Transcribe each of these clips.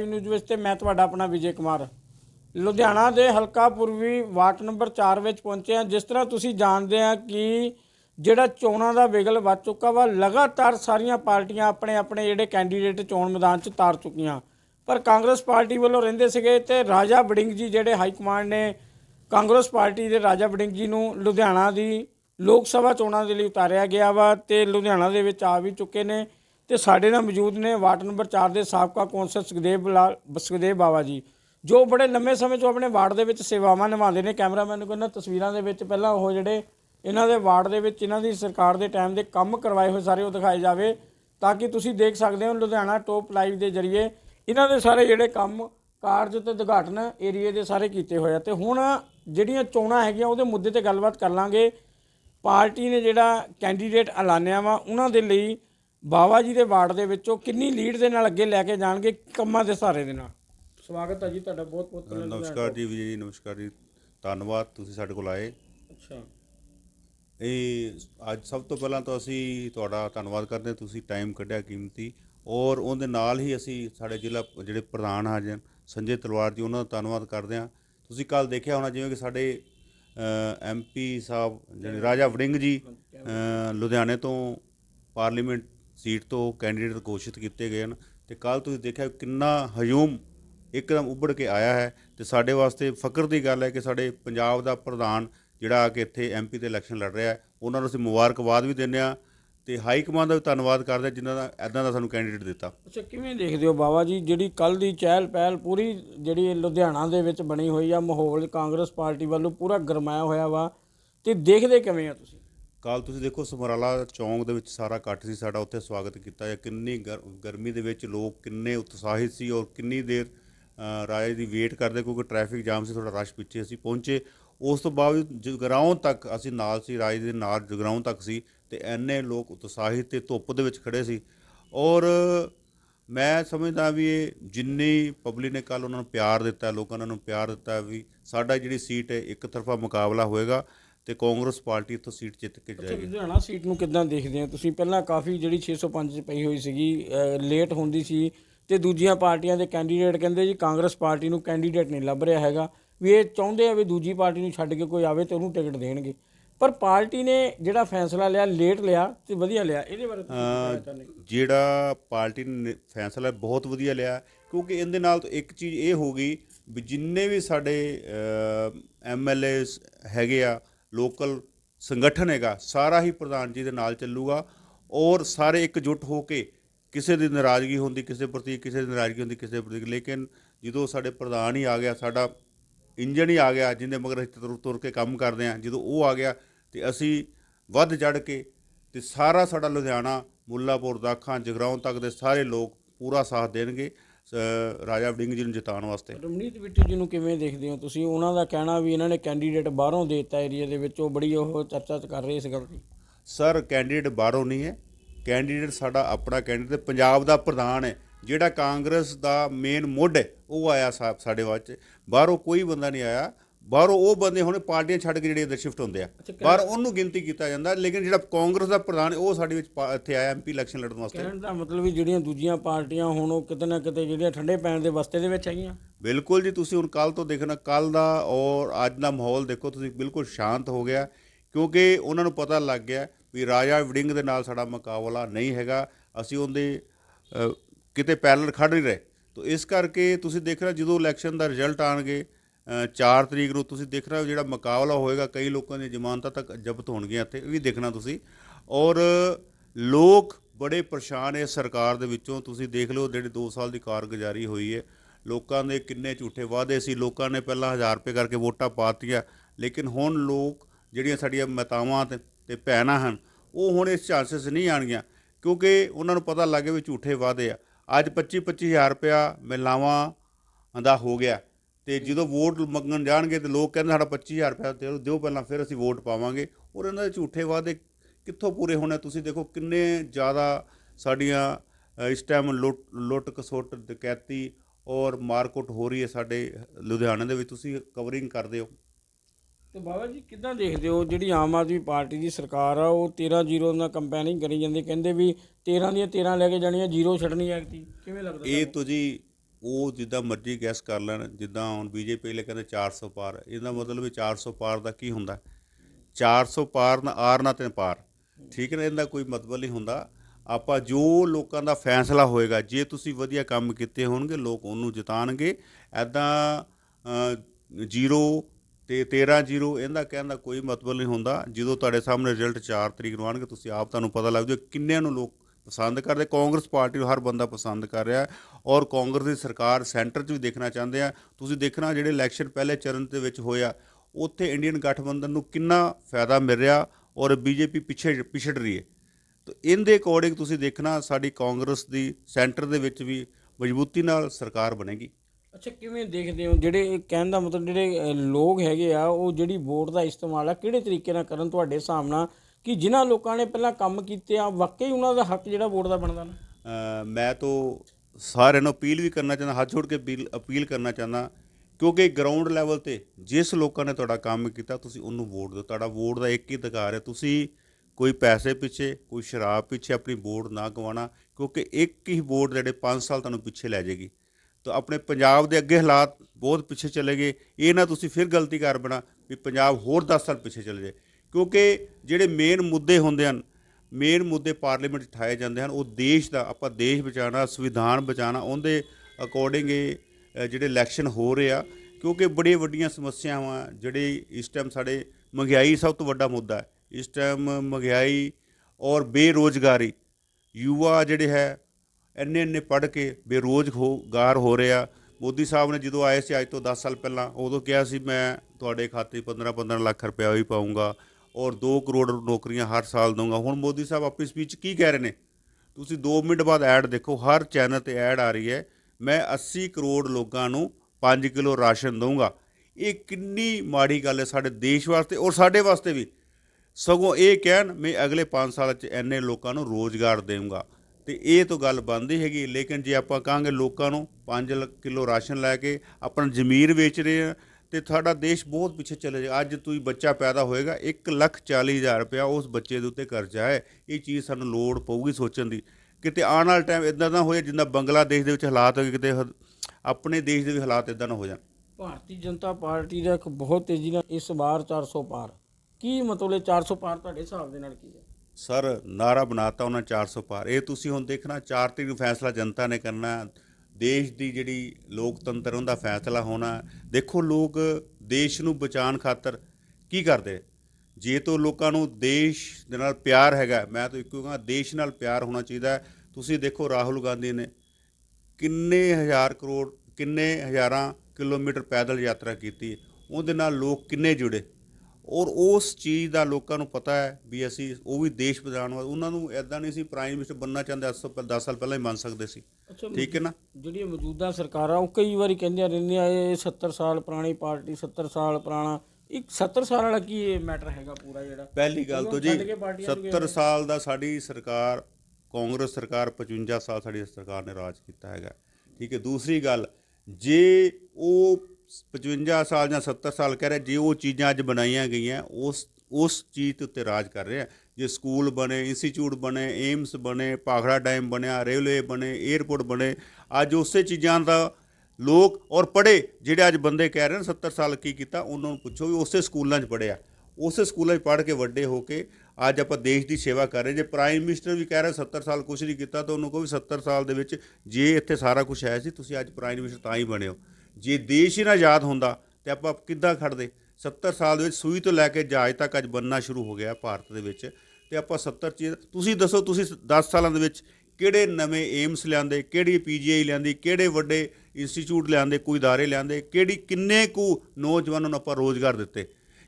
News ਵਿੱਚ ਤੇ ਮੈਂ ਤੁਹਾਡਾ ਆਪਣਾ ਵਿਜੇ ਕੁਮਾਰ। ਲੁਧਿਆਣਾ ਦੇ ਹਲਕਾ ਪੂਰਬੀ ਵਾਰਡ ਨੰਬਰ 4 ਵਿੱਚ ਪਹੁੰਚੇ ਹਾਂ, ਜਿਸ ਤਰ੍ਹਾਂ ਤੁਸੀਂ ਜਾਣਦੇ ਆ ਕਿ ਜਿਹੜਾ ਚੋਣਾਂ ਦਾ ਵਿਗਲ ਵੱਜ ਚੁੱਕਾ ਵਾ, ਲਗਾਤਾਰ ਸਾਰੀਆਂ ਪਾਰਟੀਆਂ ਆਪਣੇ ਆਪਣੇ ਜਿਹੜੇ ਕੈਂਡੀਡੇਟ ਚੋਣ ਮੈਦਾਨ 'ਚ ਤਾਰ ਚੁੱਕੀਆਂ। ਪਰ ਕਾਂਗਰਸ ਪਾਰਟੀ ਵੱਲੋਂ ਰਹਿੰਦੇ ਸੀਗੇ ਤੇ ਰਾਜਾ ਵੜਿੰਗ ਜੀ ਜਿਹੜੇ ਹਾਈ ਕਮਾਂਡ ਨੇ, ਕਾਂਗਰਸ ਪਾਰਟੀ ਦੇ ਰਾਜਾ ਵੜਿੰਗ ਜੀ ਨੂੰ ਲੁਧਿਆਣਾ ਦੀ ਲੋਕ ਸਭਾ ਚੋਣਾਂ ਦੇ ਲਈ ਉਤਾਰਿਆ ਗਿਆ ਵਾ ਤੇ ਲੁਧਿਆਣਾ ਦੇ ਵਿੱਚ ਆ ਵੀ ਚੁੱਕੇ ਨੇ। ਤੇ ਸਾਡੇ ਨਾਲ ਮੌਜੂਦ ਨੇ ਵਾਰਡ ਨੰਬਰ 4 ਦੇ ਸਾਬਕਾ ਕੌਂਸਲ ਸੁਖਦੇਵ ਲਾਲ, ਸੁਖਦੇਵ ਬਾਵਾ ਜੀ, ਜੋ ਬੜੇ ਲੰਮੇ ਸਮੇਂ ਤੋਂ ਆਪਣੇ ਵਾਰਡ ਦੇ ਵਿੱਚ ਸੇਵਾਵਾਂ ਨਿਭਾਉਂਦੇ ਨੇ। ਕੈਮਰਾਮੈਨ ਨੂੰ ਕਹਿੰਦਾ, ਤਸਵੀਰਾਂ ਦੇ ਵਿੱਚ ਪਹਿਲਾਂ ਉਹ ਜਿਹੜੇ ਇਹਨਾਂ ਦੇ ਵਾਰਡ ਦੇ ਵਿੱਚ ਇਹਨਾਂ ਦੀ ਸਰਕਾਰ ਦੇ ਟਾਈਮ ਦੇ ਕੰਮ ਕਰਵਾਏ ਹੋਏ ਸਾਰੇ ਉਹ ਦਿਖਾਏ ਜਾਵੇ, ਤਾਂ ਕਿ ਤੁਸੀਂ ਦੇਖ ਸਕਦੇ ਹੋ ਲੁਧਿਆਣਾ ਟੋਪ ਲਾਈਵ ਦੇ ਜ਼ਰੀਏ ਇਹਨਾਂ ਦੇ ਸਾਰੇ ਜਿਹੜੇ ਕੰਮ ਕਾਰਜ ਤੇ ਉਦਘਾਟਨ ਏਰੀਏ ਦੇ ਸਾਰੇ ਕੀਤੇ ਹੋਏ ਆ। ਤੇ ਹੁਣ ਜਿਹੜੀਆਂ ਚੋਣਾਂ ਹੈਗੀਆਂ, ਉਹਦੇ ਮੁੱਦੇ ਤੇ ਗੱਲਬਾਤ ਕਰ ਲਾਂਗੇ। ਪਾਰਟੀ ਨੇ ਜਿਹੜਾ ਕੈਂਡੀਡੇਟ ਐਲਾਨਿਆ ਵਾ, ਉਹਨਾਂ ਦੇ ਲਈ ਬਾਵਾ ਜੀ ਦੇ ਵਾਰਡ ਦੇ ਵਿੱਚੋਂ ਕਿੰਨੀ ਲੀਡ ਦੇ ਨਾਲ ਅੱਗੇ ਲੈ ਕੇ ਜਾਣਗੇ ਕੰਮਾਂ ਦੇ ਸਹਾਰੇ ਦੇ ਨਾਲ? ਸਵਾਗਤ ਹੈ ਜੀ ਤੁਹਾਡਾ ਬਹੁਤ ਬਹੁਤ ਨਮਸਕਾਰ ਜੀ ਵਿਜੇ ਜੀ ਨਮਸਕਾਰ ਜੀ। ਧੰਨਵਾਦ ਤੁਸੀਂ ਸਾਡੇ ਕੋਲ ਆਏ। ਅੱਛਾ। ਇਹ ਅੱਜ ਸਭ ਤੋਂ ਪਹਿਲਾਂ ਤਾਂ ਅਸੀਂ ਤੁਹਾਡਾ ਧੰਨਵਾਦ ਕਰਦੇ ਹਾਂ ਤੁਸੀਂ ਟਾਈਮ ਕੱਢਿਆ ਕੀਮਤੀ। ਔਰ ਉਹਦੇ ਨਾਲ ਹੀ ਅਸੀਂ ਸਾਡੇ ਜ਼ਿਲ੍ਹਾ ਜਿਹੜੇ ਪ੍ਰਧਾਨ ਹਨ ਸੰਜੇ ਤਲਵਾਰ ਜੀ ਉਹਨਾਂ ਦਾ ਧੰਨਵਾਦ ਕਰਦੇ ਹਾਂ। ਤੁਸੀਂ ਕੱਲ ਦੇਖਿਆ ਹੋਣਾ ਜਿਵੇਂ ਕਿ ਸਾਡੇ ਐਮਪੀ ਸਾਹਿਬ ਜਿਹੜੇ ਰਾਜਾ ਵੜਿੰਗ ਜੀ ਲੁਧਿਆਣੇ ਤੋਂ ਪਾਰਲੀਮੈਂਟ ਸੀਟ ਤੋਂ ਕੈਂਡੀਡੇਟ ਘੋਸ਼ਿਤ ਕੀਤੇ ਗਏ ਹਨ ਤੇ ਕੱਲ ਤੁਸੀਂ ਦੇਖਿਆ ਕਿੰਨਾ ਹਜੂਮ ਇੱਕਦਮ ਉੱਭੜ ਕੇ ਆਇਆ ਹੈ ਤੇ ਸਾਡੇ ਵਾਸਤੇ ਫਕਰ ਦੀ ਗੱਲ ਹੈ ਕਿ ਸਾਡੇ ਪੰਜਾਬ ਦਾ ਪ੍ਰਧਾਨ ਜਿਹੜਾ ਆ ਕੇ ਇੱਥੇ ਐਮਪੀ ਦੇ ਇਲੈਕਸ਼ਨ ਲੜ ਰਿਹਾ ਹੈ, ਉਹਨਾਂ ਨੂੰ ਅਸੀਂ ਮੁਬਾਰਕਬਾਦ ਵੀ ਦਿੰਦੇ ਹਾਂ ਤੇ ਹਾਈ ਕਮਾਂਡ ਦਾ ਵੀ ਧੰਨਵਾਦ ਕਰਦੇ ਹਾਂ ਜਿਨ੍ਹਾਂ ਦਾ ਐਦਾਂ ਦਾ ਸਾਨੂੰ ਕੈਂਡੀਡੇਟ ਦਿੱਤਾ। ਅੱਛਾ, ਕਿਵੇਂ ਦੇਖਦੇ ਹੋ ਬਾਬਾ ਜੀ? ਜਿਹੜੀ ਕੱਲ ਦੀ ਚਹਿਲ ਪਹਿਲ ਪੂਰੀ ਜਿਹੜੀ ਲੁਧਿਆਣਾ ਦੇ ਵਿੱਚ ਬਣੀ ਹੋਈ ਆ, ਮਾਹੌਲ ਕਾਂਗਰਸ ਪਾਰਟੀ ਵੱਲੋਂ ਪੂਰਾ ਗਰਮਾਇਆ ਹੋਇਆ ਵਾ, ਤੇ ਦੇਖਦੇ ਕਿਵੇਂ ਆ ਤੁਸੀਂ? ਕੱਲ ਤੁਸੀਂ ਦੇਖੋ ਸਮਰਾਲਾ ਚੌਂਕ ਦੇ ਵਿੱਚ ਸਾਰਾ ਇਕੱਠ ਸੀ, ਸਾਡਾ ਉੱਥੇ ਸਵਾਗਤ ਕੀਤਾ। ਜਾਂ ਕਿੰਨੀ ਗਰ- ਗਰਮੀ ਦੇ ਵਿੱਚ ਲੋਕ ਕਿੰਨੇ ਉਤਸ਼ਾਹਿਤ ਸੀ ਔਰ ਕਿੰਨੀ ਦੇਰ ਰਾਏ ਦੀ ਵੇਟ ਕਰਦੇ ਕਿਉਂਕਿ ਟ੍ਰੈਫਿਕ ਜਾਮ ਸੀ ਥੋੜਾ ਰਸ਼ ਪਿੱਛੇ ਅਸੀਂ ਪਹੁੰਚੇ। ਉਸ ਤੋਂ ਬਾਅਦ ਜਗਰਾਉਂ ਤੱਕ ਅਸੀਂ ਨਾਲ ਸੀ ਰਾਜੇ ਦੇ ਨਾਲ ਜਗਰਾਉਂ ਤੱਕ ਸੀ ਤੇ ਐਨੇ ਲੋਕ ਉਤਸ਼ਾਹਿਤ ਤੇ ਧੁੱਪ ਦੇ ਵਿੱਚ ਖੜੇ ਸੀ। ਔਰ ਮੈਂ ਸਮਝਦਾ ਵੀ ਇਹ ਜਿੰਨੀ ਪਬਲਿਕ ਨੇ ਕੱਲ ਉਹਨਾਂ ਨੂੰ ਪਿਆਰ ਦਿੱਤਾ, ਲੋਕਾਂ ਨੇ ਉਹਨਾਂ ਨੂੰ ਪਿਆਰ ਦਿੱਤਾ ਵੀ ਸਾਡਾ ਜਿਹੜੀ ਸੀਟ ਹੈ, ਇੱਕ ਤਰਫਾ ਮੁਕਾਬਲਾ ਹੋਏਗਾ। ਤੇ ਕਾਂਗਰਸ ਪਾਰਟੀ ਇੱਥੋਂ ਸੀਟ ਜਿੱਤ ਕੇ ਜਾਏਗੀ। ਲੁਧਿਆਣਾ ਸੀਟ ਨੂੰ ਕਿੱਦਾਂ ਦੇਖਦੇ ਹੋ? ਤੁਸੀਂ ਪਹਿਲਾਂ ਕਾਫੀ ਜਿਹੜੀ 605 ਚ ਪਈ ਹੋਈ ਸੀਗੀ ਲੇਟ ਹੁੰਦੀ ਸੀ ਤੇ ਦੂਜੀਆਂ ਪਾਰਟੀਆਂ ਦੇ ਕੈਂਡੀਡੇਟ ਕਹਿੰਦੇ ਜੀ ਕਾਂਗਰਸ ਪਾਰਟੀ ਨੂੰ ਕੈਂਡੀਡੇਟ ਨਹੀਂ ਲੱਭ ਰਿਹਾ ਹੈਗਾ। ਵੀ ਇਹ ਚਾਹੁੰਦੇ ਆ ਵੀ ਦੂਜੀ ਪਾਰਟੀ ਨੂੰ ਛੱਡ ਕੇ ਕੋਈ ਆਵੇ ਤੇ ਉਹਨੂੰ ਟਿਕਟ ਦੇਣਗੇ। ਪਰ ਪਾਰਟੀ ਨੇ ਜਿਹੜਾ ਫੈਸਲਾ ਲਿਆ ਲੇਟ ਲਿਆ ਤੇ ਵਧੀਆ ਲਿਆ ਇਹਦੇ ਬਾਰੇ ਤੁਸੀਂ? ਜਿਹੜਾ ਪਾਰਟੀ ਨੇ ਫੈਸਲਾ ਬਹੁਤ ਵਧੀਆ ਲਿਆ ਕਿਉਂਕਿ ਇਹਦੇ ਨਾਲ ਤਾਂ ਇੱਕ ਚੀਜ਼ ਇਹ ਹੋ ਗਈ ਵੀ ਜਿੰਨੇ ਵੀ ਸਾਡੇ ਐਮਐਲਏ ਹੈਗੇ ਆ ਲੋਕਲ ਸੰਗਠਨ ਹੈਗਾ, ਸਾਰਾ ਹੀ ਪ੍ਰਧਾਨ ਜੀ ਦੇ ਨਾਲ ਚੱਲੂਗਾ ਔਰ ਸਾਰੇ ਇਕਜੁੱਟ ਹੋ ਕੇ ਕਿਸੇ ਦੀ ਨਾਰਾਜ਼ਗੀ ਹੁੰਦੀ, ਕਿਸੇ ਪ੍ਰਤੀ, ਕਿਸੇ ਦੀ ਨਾਰਾਜ਼ਗੀ ਹੁੰਦੀ, ਕਿਸੇ ਪ੍ਰਤੀ। ਲੇਕਿਨ ਜਦੋਂ ਸਾਡੇ ਪ੍ਰਧਾਨ ਹੀ ਆ ਗਿਆ, ਸਾਡਾ ਇੰਜਣ ਹੀ ਆ ਗਿਆ, ਜਿਹਦੇ ਮਗਰ ਅਸੀਂ ਤੁਰ ਤੁਰ ਕੇ ਕੰਮ ਕਰਦੇ ਆ ਜਦੋਂ ਉਹ ਆ ਗਿਆ ਤੇ ਅਸੀਂ ਵੱਧ ਚੜ ਕੇ ਤੇ ਸਾਰਾ ਸਾਡਾ ਲੁਧਿਆਣਾ, ਮੁੱਲਾਪੁਰ, ਦਾਖਾਂ, ਜਗਰਾਉਂ ਤੱਕ ਦੇ ਸਾਰੇ ਲੋਕ ਪੂਰਾ ਸਾਥ ਦੇਣਗੇ। ਰਾਜਾ ਵੜਿੰਗ ਜੀ ਨੂੰ ਜਿਤਾਉਣ ਵਾਸਤੇ। ਰਮਨੀਤ ਬਿੱਟੂ ਜੀ ਨੂੰ ਕਿਵੇਂ ਦੇਖਦੇ ਹੋ ਤੁਸੀਂ? ਉਹਨਾਂ ਦਾ ਕਹਿਣਾ ਵੀ ਇਹਨਾਂ ਨੇ ਕੈਂਡੀਡੇਟ ਬਾਹਰੋਂ ਦੇ ਦਿੱਤਾ ਏਰੀਆ ਦੇ ਵਿੱਚ ਉਹ ਬੜੀ ਉਹ ਚਰਚਾ ਕਰ ਰਹੇ ਇਸ ਗੱਲ ਦੀ। ਸਰ ਕੈਂਡੀਡੇਟ ਬਾਹਰੋਂ ਨਹੀਂ ਹੈ। ਕੈਂਡੀਡੇਟ ਸਾਡਾ ਆਪਣਾ ਕੈਂਡੀਡੇਟ ਪੰਜਾਬ ਦਾ ਪ੍ਰਧਾਨ ਹੈ। ਜਿਹੜਾ ਕਾਂਗਰਸ ਦਾ ਮੇਨ ਮੁੱਢ ਹੈ ਉਹ ਆਇਆ ਸਾਡੇ ਵਾਸਤੇ ਬਾਹਰੋਂ ਕੋਈ ਬੰਦਾ ਨਹੀਂ ਆਇਆ। ਬਾਹਰੋਂ ਉਹ ਬੰਦੇ ਹੁਣ ਪਾਰਟੀਆਂ ਛੱਡ ਕੇ ਜਿਹੜੇ ਇੱਧਰ ਸ਼ਿਫਟ ਹੁੰਦੇ ਆ। ਬਾਹਰ ਉਹਨੂੰ ਗਿਣਤੀ ਕੀਤਾ ਜਾਂਦਾ ਲੇਕਿਨ ਜਿਹੜਾ ਕਾਂਗਰਸ ਦਾ ਪ੍ਰਧਾਨ ਉਹ ਸਾਡੇ ਵਿੱਚ ਪਾ- ਇੱਥੇ ਆਇਆ ਐਮਪੀ ਇਲੈਕਸ਼ਨ ਲੜਨ ਵਾਸਤੇ। ਕਹਿਣ ਦਾ ਮਤਲਬ ਵੀ ਜਿਹੜੀਆਂ ਦੂਜੀਆਂ ਪਾਰਟੀਆਂ ਹੁਣ ਉਹ ਕਿਤੇ ਨਾ ਕਿਤੇ ਜਿਹੜੀਆਂ ਠੰਡੇ ਪੈਣ ਦੇ ਵਸਤੇ ਦੇ ਵਿੱਚ ਹੈਗੀਆਂ ਬਿਲਕੁਲ ਜੀ ਤੁਸੀਂ ਹੁਣ ਕੱਲ ਤੋਂ ਦੇਖਣਾ ਕੱਲ ਦਾ ਔਰ ਅੱਜ ਦਾ ਮਾਹੌਲ ਦੇਖੋ ਤੁਸੀਂ ਬਿਲਕੁਲ ਸ਼ਾਂਤ ਹੋ ਗਿਆ ਕਿਉਂਕਿ ਉਹਨਾਂ ਨੂੰ ਪਤਾ ਲੱਗ ਗਿਆ ਵੀ ਰਾਜਾ ਵੜਿੰਗ ਦੇ ਨਾਲ ਸਾਡਾ ਮੁਕਾਬਲਾ ਨਹੀਂ ਹੈਗਾ ਅਸੀਂ ਉਹਦੇ ਅ, ਕਿਤੇ ਪੈਰਲਲ ਖੜ ਨਹੀਂ ਰਹੇ। ਤਾਂ ਇਸ ਕਰਕੇ ਤੁਸੀਂ ਦੇਖ ਰਹੇ ਹੋ ਜਦੋਂ ਇਲੈਕਸ਼ਨ ਦਾ ਰਿਜ਼ਲਟ ਆਣਗੇ 4 ਤਰੀਕ ਨੂੰ ਤੁਸੀਂ ਦੇਖ ਰਹੇ ਹੋ ਜਿਹੜਾ ਮੁਕਾਬਲਾ ਹੋਏਗਾ, ਕਈ ਲੋਕਾਂ ਦੀਆਂ ਜ਼ਮਾਨਤਾਂ ਤੱਕ ਜ਼ਬਤ ਹੋਣਗੀਆਂ ਇੱਥੇ, ਇਹ ਵੀ ਦੇਖਣਾ ਤੁਸੀਂ। ਔਰ ਲੋਕ ਬੜੇ ਪਰੇਸ਼ਾਨ ਹੈ ਸਰਕਾਰ ਦੇ ਵਿੱਚੋਂ, ਤੁਸੀਂ ਦੇਖ ਲਓ ਜਿਹੜੇ 2 ਸਾਲ ਦੀ ਕਾਰਗੁਜ਼ਾਰੀ ਹੋਈ ਹੈ। ਲੋਕਾਂ ਦੇ ਕਿੰਨੇ ਝੂਠੇ ਵਾਅਦੇ ਸੀ, ਲੋਕਾਂ ਨੇ ਪਹਿਲਾਂ 1000 ਰੁਪਏ ਕਰਕੇ ਵੋਟਾਂ ਪਾਤੀਆਂ, ਲੇਕਿਨ ਹੁਣ ਲੋਕ ਜਿਹੜੀਆਂ ਸਾਡੀਆਂ ਮਾਤਾਵਾਂ ਤੇ ਤੇ ਭੈਣਾਂ ਹਨ, ਉਹ ਹੁਣ ਇਸ ਚਾਂਸਸ ਨਹੀਂ ਆਣਗੀਆਂ ਕਿਉਂਕਿ ਉਹਨਾਂ ਨੂੰ ਪਤਾ ਲੱਗ ਗਿਆ ਵੀ ਝੂਠੇ ਵਾਅਦੇ ਆ। ਅੱਜ 25 25000 ਰੁਪਇਆ ਮਹਿਲਾਵਾਂ ਦਾ ਹੋ ਗਿਆ। ਤੇ ਜਦੋਂ ਵੋਟ ਮੰਗਣ ਜਾਣਗੇ ਤੇ ਲੋਕ ਕਹਿੰਦੇ ਸਾਡਾ 25000 ਰੁਪਇਆ ਦਿਓ ਦਿਓ ਪਹਿਲਾਂ ਫਿਰ ਅਸੀਂ ਵੋਟ ਪਾਵਾਂਗੇ। ਔਰ ਇਹਨਾਂ ਦੇ ਝੂਠੇ ਵਾਅਦੇ ਕਿੱਥੋਂ ਪੂਰੇ ਹੋਣੇ? ਤੁਸੀਂ ਦੇਖੋ ਕਿੰਨੇ ਜ਼ਿਆਦਾ ਸਾਡੀਆਂ ਇਸ ਟਾਈਮ ਲੁੱਟ ਲੁੱਟ ਖਸੁੱਟ ਡਕੈਤੀ ਔਰ ਮਾਰਕੁੱਟ ਹੋ ਰਹੀ ਹੈ ਸਾਡੇ ਲੁਧਿਆਣੇ ਦੇ ਵਿੱਚ। ਤੁਸੀਂ ਕਵਰਿੰਗ ਕਰਦੇ ਹੋ। ਤੇ ਬਾਬਾ ਜੀ ਕਿੱਦਾਂ ਦੇਖਦੇ ਹੋ? ਜਿਹੜੀ ਆਮ ਆਦਮੀ ਪਾਰਟੀ ਦੀ ਸਰਕਾਰ ਆ ਉਹ 13 ਜ਼ੀਰੋ ਨਾਲ ਕੰਪੇਨਿੰਗ ਕਰੀ ਜਾਂਦੀ ਕਹਿੰਦੇ ਵੀ 13 ਦੀਆਂ 13 ਲੈ ਕੇ ਜਾਣੀਆਂ ਜ਼ੀਰੋ ਛੱਡਣੀ ਐਕਟੀ ਕਿਵੇਂ ਲੱਗਦਾ ਇਹ ਤੋਂ ਜੀ ਉਹ ਜਿੱਦਾਂ ਮਰਜ਼ੀ ਗੈਸ ਕਰ ਲੈਣ, ਜਿੱਦਾਂ ਹੁਣ ਬੀਜੇਪੀ ਵਾਲੇ ਕਹਿੰਦੇ 400 ਪਾਰ, ਇਹਦਾ ਮਤਲਬ ਵੀ 400 ਪਾਰ ਦਾ ਕੀ ਹੁੰਦਾ? 400 ਪਾਰ ਨਾ ਆਰ ਨਾ ਤੇ ਪਾਰ, ਠੀਕ ਹੈ ਨਾ? ਇਹਦਾ ਕੋਈ ਮਤਲਬ ਨਹੀਂ ਹੁੰਦਾ। ਆਪਾਂ ਜੋ ਲੋਕਾਂ ਦਾ ਫੈਸਲਾ ਹੋਏਗਾ, ਜੇ ਤੁਸੀਂ ਵਧੀਆ ਕੰਮ ਕੀਤੇ ਹੋਣਗੇ, ਲੋਕ ਉਹਨੂੰ ਜਿਤਾਣਗੇ। ਐਦਾਂ ਜ਼ੀਰੋ ਤੇ 13 ਜ਼ੀਰੋ, ਇਹਦਾ ਕਹਿਣ ਦਾ ਕੋਈ ਮਤਲਬ ਨਹੀਂ ਹੁੰਦਾ। ਜਦੋਂ ਤੁਹਾਡੇ ਸਾਹਮਣੇ ਰਿਜ਼ਲਟ 4 ਤਰੀਕ ਨੂੰ ਆਣਗੇ ਤੁਸੀਂ ਆਪ ਤੁਹਾਨੂੰ ਪਤਾ ਲੱਗ ਜਾਊ ਕਿੰਨਿਆਂ ਨੂੰ ਲੋਕ ਪਸੰਦ ਕਰਦੇ ਕਾਂਗਰਸ ਪਾਰਟੀ ਨੂੰ ਹਰ ਬੰਦਾ ਪਸੰਦ ਕਰ ਰਿਹਾ ਔਰ ਕਾਂਗਰਸ ਦੀ ਸਰਕਾਰ ਸੈਂਟਰ 'ਚ ਵੀ ਦੇਖਣਾ ਚਾਹੁੰਦੇ ਆ। ਤੁਸੀਂ ਦੇਖਣਾ ਜਿਹੜੇ ਇਲੈਕਸ਼ਨ ਪਹਿਲੇ ਚਰਨ ਦੇ ਵਿੱਚ ਹੋਇਆ ਉੱਥੇ ਇੰਡੀਅਨ ਗਠਬੰਧਨ ਨੂੰ ਕਿੰਨਾ ਫਾਇਦਾ ਮਿਲ ਰਿਹਾ ਔਰ ਬੀਜੇਪੀ ਪਿੱਛੇ ਪਿਛੜ ਰਹੀ ਹੈ। ਤਾਂ ਇਹਦੇ ਅਕੋਰਡਿੰਗ ਤੁਸੀਂ ਦੇਖਣਾ ਸਾਡੀ ਕਾਂਗਰਸ ਦੀ ਸੈਂਟਰ ਦੇ ਵਿੱਚ ਵੀ ਮਜ਼ਬੂਤੀ ਨਾਲ ਸਰਕਾਰ ਬਣੇਗੀ। ਅੱਛਾ, ਕਿਵੇਂ ਦੇਖਦੇ ਹੋ? ਜਿਹੜੇ ਕਹਿਣ ਦਾ ਮਤਲਬ ਜਿਹੜੇ ਲੋਕ ਹੈਗੇ ਆ, ਉਹ ਜਿਹੜੀ ਵੋਟ ਦਾ ਇਸਤੇਮਾਲ ਆ, ਕਿਹੜੇ ਤਰੀਕੇ ਨਾਲ ਕਰਨ ਤੁਹਾਡੇ ਹਿਸਾਬ ਨਾਲ ਕਿ ਜਿਨ੍ਹਾਂ ਲੋਕਾਂ ਨੇ ਪਹਿਲਾਂ ਕੰਮ ਕੀਤੇ ਆ, ਵਾਕਈ ਉਹਨਾਂ ਦਾ ਹੱਕ ਜਿਹੜਾ ਵੋਟ ਦਾ ਬਣਦਾ ਨਾ? ਮੈਂ ਤਾਂ ਸਾਰਿਆਂ ਨੂੰ ਅਪੀਲ ਵੀ ਕਰਨਾ ਚਾਹੁੰਦਾ, ਹੱਥ ਜੋੜ ਕੇ ਅਪੀਲ ਅਪੀਲ ਕਰਨਾ ਚਾਹੁੰਦਾ, ਕਿਉਂਕਿ ਗਰਾਊਂਡ ਲੈਵਲ ਤੇ ਜਿਸ ਲੋਕਾਂ ਨੇ ਤੁਹਾਡਾ ਕੰਮ ਕੀਤਾ, ਤੁਸੀਂ ਉਹਨੂੰ ਵੋਟ ਦਿਓ। ਤੁਹਾਡਾ ਵੋਟ ਦਾ ਇੱਕ ਹੀ ਅਧਿਕਾਰ ਹੈ, ਤੁਸੀਂ ਕੋਈ ਪੈਸੇ ਪਿੱਛੇ, ਕੋਈ ਸ਼ਰਾਬ ਪਿੱਛੇ ਆਪਣੀ ਵੋਟ ਨਾ ਗਵਾਉਣਾ, ਕਿਉਂਕਿ ਇੱਕ ਹੀ ਵੋਟ ਜਿਹੜੇ 5 ਸਾਲ ਤੁਹਾਨੂੰ ਪਿੱਛੇ ਲੈ ਜਾਏਗੀ। ਤਾਂ ਆਪਣੇ ਪੰਜਾਬ ਦੇ ਅੱਗੇ ਹਾਲਾਤ ਬਹੁਤ ਪਿੱਛੇ ਚਲੇ ਗਏ, ਇਹ ਨਾ ਤੁਸੀਂ ਫਿਰ ਗਲਤੀ ਕਰ ਬਣਾ ਵੀ ਪੰਜਾਬ ਹੋਰ 10 ਸਾਲ ਪਿੱਛੇ ਚਲੇ ਜਾਏ। ਕਿਉਂਕਿ ਜਿਹੜੇ ਮੇਨ ਮੁੱਦੇ ਹੁੰਦੇ ਹਨ, ਮੇਨ ਮੁੱਦੇ ਪਾਰਲੀਮੈਂਟ 'ਚ ਠਾਏ ਜਾਂਦੇ ਹਨ, ਉਹ ਦੇਸ਼ ਦਾ, ਆਪਾਂ ਦੇਸ਼ ਬਚਾਉਣਾ, ਸੰਵਿਧਾਨ ਬਚਾਉਣਾ, ਉਹਦੇ ਅਕੋਰਡਿੰਗ ਇਹ ਜਿਹੜੇ ਇਲੈਕਸ਼ਨ ਹੋ ਰਹੇ ਆ, ਕਿਉਂਕਿ ਬੜੀਆਂ ਵੱਡੀਆਂ ਸਮੱਸਿਆਵਾਂ, ਜਿਹੜੇ ਇਸ ਟਾਈਮ ਸਾਡੇ ਮਹਿੰਗਾਈ ਸਭ ਤੋਂ ਵੱਡਾ ਮੁੱਦਾ ਹੈ। ਇਸ ਟਾਈਮ ਮਹਿੰਗਾਈ ਔਰ ਬੇਰੋਜ਼ਗਾਰੀ, ਯੁਵਾ ਜਿਹੜੇ ਹੈ, ਇੰਨੇ ਇੰਨੇ ਪੜ੍ਹ ਕੇ ਬੇਰੋਜ਼ਗਾਰ ਹੋ ਰਿਹਾ ਮੋਦੀ ਸਾਹਿਬ ਨੇ ਜਦੋਂ ਆਏ ਸੀ, ਅੱਜ ਤੋਂ 10 ਸਾਲ ਪਹਿਲਾਂ, ਉਦੋਂ ਕਿਹਾ ਸੀ, ਮੈਂ ਤੁਹਾਡੇ ਖਾਤੇ 15 15 ਲੱਖ ਰੁਪਇਆ ਵੀ ਪਾਉਂਗਾ ਔਰ 2 ਕਰੋੜ ਨੌਕਰੀਆਂ ਹਰ ਸਾਲ ਦਊਂਗਾ। ਹੁਣ ਮੋਦੀ ਸਾਹਿਬ ਆਪਣੀ ਸਪੀਚ ਕੀ ਕਹਿ ਰਹੇ ਨੇ? ਤੁਸੀਂ 2 ਮਿੰਟ ਬਾਅਦ ਐਡ ਦੇਖੋ, ਹਰ ਚੈਨਲ ਤੇ ਐਡ ਆ ਰਹੀ ਹੈ। ਮੈਂ 80 ਕਰੋੜ ਲੋਕਾਂ ਨੂੰ 5 ਕਿਲੋ ਰਾਸ਼ਨ ਦਊਂਗਾ। ਇਹ ਕਿੰਨੀ ਮਾੜੀ ਗੱਲ ਹੈ ਸਾਡੇ ਦੇਸ਼ ਵਾਸਤੇ ਔਰ ਸਾਡੇ ਵਾਸਤੇ ਵੀ। ਸਗੋਂ ਇਹ ਕਹਿਣ, ਮੈਂ ਅਗਲੇ 5 ਸਾਲ ਚ ਇੰਨੇ ਲੋਕਾਂ ਨੂੰ ਰੋਜ਼ਗਾਰ ਦੇਵਾਂਗਾ ਤੇ ਇਹ ਤਾਂ ਗੱਲ ਬਣਦੀ ਹੈਗੀ, ਲੇਕਿਨ ਜੇ ਆਪਾਂ ਕਹਾਂਗੇ ਲੋਕਾਂ ਨੂੰ 5 ਕਿਲੋ ਰਾਸ਼ਨ ਲੈ ਕੇ ਆਪਣਾ ਜ਼ਮੀਰ ਵੇਚ ਰਹੇ ਆ ਤੇ ਸਾਡਾ ਦੇਸ਼ ਬਹੁਤ ਪਿੱਛੇ ਚਲੇ ਜਾ ਅੱਜ ਤੁਸੀਂ ਬੱਚਾ ਪੈਦਾ ਹੋਏਗਾ 1 ਲੱਖ 40 ਹਜ਼ਾਰ ਰੁਪਇਆ ਉਸ ਬੱਚੇ ਦੇ ਉੱਤੇ ਕਰਜ਼ਾ ਹੈ। ਇਹ ਚੀਜ਼ ਸਾਨੂੰ ਲੋੜ ਪਊਗੀ ਸੋਚਣ ਦੀ। ਕਿਤੇ ਆਉਣ ਵਾਲਾ ਟਾਈਮ ਇਦਾਂ ਦਾ ਹੋਏ ਜਿੱਦਾਂ ਬੰਗਲਾਦੇਸ਼ ਦੇ ਵਿੱਚ ਹਾਲਾਤ ਹੋਏ ਕਿਤੇ ਹ- ਆਪਣੇ ਦੇਸ਼ ਦੇ ਵੀ ਹਾਲਾਤ ਇਦਾਂ ਨਾ ਹੋ ਜਾਣ। ਭਾਰਤੀ ਜਨਤਾ ਪਾਰਟੀ ਦਾ ਇੱਕ ਬਹੁਤ ਤੇਜ਼ੀ ਨਾਲ ਇਸ ਵਾਰ 400 ਪਾਰ। ਕੀ ਮਤਲਬ ਇਹ 400 ਪਾਰ ਤੁਹਾਡੇ ਹਿਸਾਬ ਦੇ ਨਾਲ ਕੀ ਹੈ? ਸਰ ਨਾਰਾ ਬਣਾਤਾ ਉਹਨਾਂ 400 ਪਾਰ। ਇਹ ਤੁਸੀਂ ਹੁਣ ਦੇਖਣਾ 4 ਤਰੀਕ ਨੂੰ ਫੈਸਲਾ ਜਨਤਾ ਨੇ ਕਰਨਾ ਦੇਸ਼ ਦੀ ਜਿਹੜੀ ਲੋਕਤੰਤਰ, ਉਹਦਾ ਫੈਸਲਾ ਹੋਣਾ, ਦੇਖੋ ਲੋਕ ਦੇਸ਼ ਨੂੰ ਬਚਾਉਣ ਖਾਤਰ ਕੀ ਕਰਦੇ? ਜੇ ਤੋਂ ਲੋਕਾਂ ਨੂੰ ਦੇਸ਼ ਦੇ ਨਾਲ ਪਿਆਰ ਹੈਗਾ, ਮੈਂ ਤਾਂ ਇੱਕੋ ਕਹਾਂ, ਦੇਸ਼ ਨਾਲ ਪਿਆਰ ਹੋਣਾ ਚਾਹੀਦਾ ਤੁਸੀਂ ਦੇਖੋ ਰਾਹੁਲ ਗਾਂਧੀ ਨੇ ਕਿੰਨੇ ਹਜ਼ਾਰ ਕਰੋੜ, ਕਿੰਨੇ ਹਜ਼ਾਰਾਂ ਕਿਲੋਮੀਟਰ ਪੈਦਲ ਯਾਤਰਾ ਕੀਤੀ, ਉਹਦੇ ਨਾਲ ਲੋਕ ਕਿੰਨੇ ਜੁੜੇ? ਔਰ ਉਸ ਚੀਜ਼ ਦਾ ਲੋਕਾਂ ਨੂੰ ਪਤਾ ਹੈ ਵੀ ਅਸੀਂ ਉਹ ਵੀ ਦੇਸ਼ ਬਚਾਉਣ ਵਾਲੇ ਉਹਨਾਂ ਨੂੰ ਐਦਾਂ ਨਹੀਂ ਸੀ ਪ੍ਰਾਈਮ ਮਿਨਿਸਟਰ ਬੰਨਣਾ ਚਾਹੁੰਦੇ 10 ਸਾਲ ਪਹਿਲਾਂ ਹੀ ਬਣ ਸਕਦੇ ਸੀ। ਠੀਕ ਹੈ ਨਾ? ਜਿਹੜੀ ਮੌਜੂਦਾ ਸਰਕਾਰਾਂ ਉਹ ਕਈ ਵਾਰੀ ਕਹਿੰਦੀਆਂ ਰਹਿੰਦੀਆਂ ਇਹ 70 ਸਾਲ ਪੁਰਾਣੀ ਪਾਰਟੀ 70 ਸਾਲ ਪੁਰਾਣਾ ਇੱਕ 70 ਸਾਲ ਵਾਲਾ ਕੀ ਇਹ ਮੈਟਰ ਹੈਗਾ ਪੂਰਾ ਜਿਹੜਾ? ਪਹਿਲੀ ਗੱਲ ਤੋਂ ਜੀ ਛੱਡ ਕੇ ਪਾਰਟੀਆਂ ਨੂੰ 70 ਸਾਲ ਦਾ ਸਾਡੀ ਸਰਕਾਰ ਕਾਂਗਰਸ ਸਰਕਾਰ 55 ਸਾਲ ਸਾਡੀ ਸਰਕਾਰ ਨੇ ਰਾਜ ਕੀਤਾ ਹੈਗਾ। ਠੀਕ ਹੈ ਦੂਸਰੀ ਗੱਲ ਜੇ ਉਹ 55 ਸਾਲ ਜਾਂ 70 ਸਾਲ ਕਹਿ ਰਹੇ, ਜੇ ਉਹ ਚੀਜ਼ਾਂ ਅੱਜ ਬਣਾਈਆਂ ਗਈਆਂ, ਉਸ ਉਸ ਚੀਜ਼ ਦੇ ਉੱਤੇ ਰਾਜ ਕਰ ਰਿਹਾ। ਜੇ ਸਕੂਲ ਬਣੇ, ਇੰਸਟੀਚਿਊਟ ਬਣੇ, ਏਮਸ ਬਣੇ ਪਾਖੜਾ ਡੈਮ ਬਣਿਆ, ਰੇਲਵੇ ਬਣੇ 에ਅਰਪੋਰਟ ਬਣੇ, ਅੱਜ ਉਸੇ ਚੀਜ਼ਾਂ ਦਾ ਲੋਕ ਔਰ ਪੜ੍ਹੇ ਜਿਹੜੇ ਅੱਜ ਬੰਦੇ ਕਹਿ ਰਹੇ ਨੇ 70 ਸਾਲ ਕੀ ਕੀਤਾ, ਉਹਨਾਂ ਨੂੰ ਪੁੱਛੋ ਵੀ ਉਸੇ ਸਕੂਲਾਂ 'ਚ ਪੜ੍ਹਿਆ। ਉਸੇ ਸਕੂਲਾਂ 'ਚ ਪੜ੍ਹ ਕੇ ਵੱਡੇ ਹੋ ਕੇ ਅੱਜ ਆਪਾਂ ਦੇਸ਼ ਦੀ ਸੇਵਾ ਕਰ ਰਹੇ ਜੇ ਪ੍ਰਾਈਮ ਮਿਨਿਸਟਰ ਵੀ ਕਹਿ ਰਿਹਾ 70 ਸਾਲ ਕੁਝ ਨਹੀਂ ਕੀਤਾ, ਤਾਂ ਉਹਨੂੰ ਕਹੋ ਵੀ 70 ਸਾਲ ਦੇ ਵਿੱਚ ਜੇ ਇੱਥੇ ਸਾਰਾ ਕੁਝ ਹੈ ਸੀ, ਤੁਸੀਂ ਅੱਜ ਪ੍ਰਾਈਮ ਮਿਨਿਸਟਰ ਤਾਂ ਹੀ ਬਣੇ ਹੋ। ਜੇ ਦੇਸ਼ ਹੀ ਨਾ ਆਜ਼ਾਦ ਹੁੰਦਾ ਤੇ ਆਪਾਂ ਕਿੱਦਾਂ ਖੜਦੇ 70 ਸਾਲ ਦੇ ਵਿੱਚ ਸੂਈ ਤੋਂ ਲੈ ਕੇ ਜਹਾਜ਼ ਤੱਕ ਅੱਜ ਬੰਨਣਾ ਸ਼ੁਰੂ ਹੋ ਗਿਆ ਭਾਰਤ ਦੇ ਵਿੱਚ ਤੇ ਆਪਾਂ 70 ਚ ਤੁਸੀਂ ਦੱਸੋ ਤੁਸੀਂ 10 ਸਾਲਾਂ ਦੇ ਵਿੱਚ ਕਿਹੜੇ ਨਵੇਂ ਏਮਸ ਲਿਆਂਦੇ ਕਿਹੜੀ ਪੀਜੀਆਈ ਲਿਆਂਦੀ ਕਿਹੜੇ ਵੱਡੇ ਇੰਸਟੀਚਿਊਟ ਲਿਆਂਦੇ ਕੋਈ ادارے ਲਿਆਂਦੇ ਕਿਹੜੀ ਕਿੰਨੇ ਕੁ ਨੌਜਵਾਨਾਂ ਨੂੰ ਆਪਾਂ ਰੋਜ਼ਗਾਰ ਦਿੱਤੇ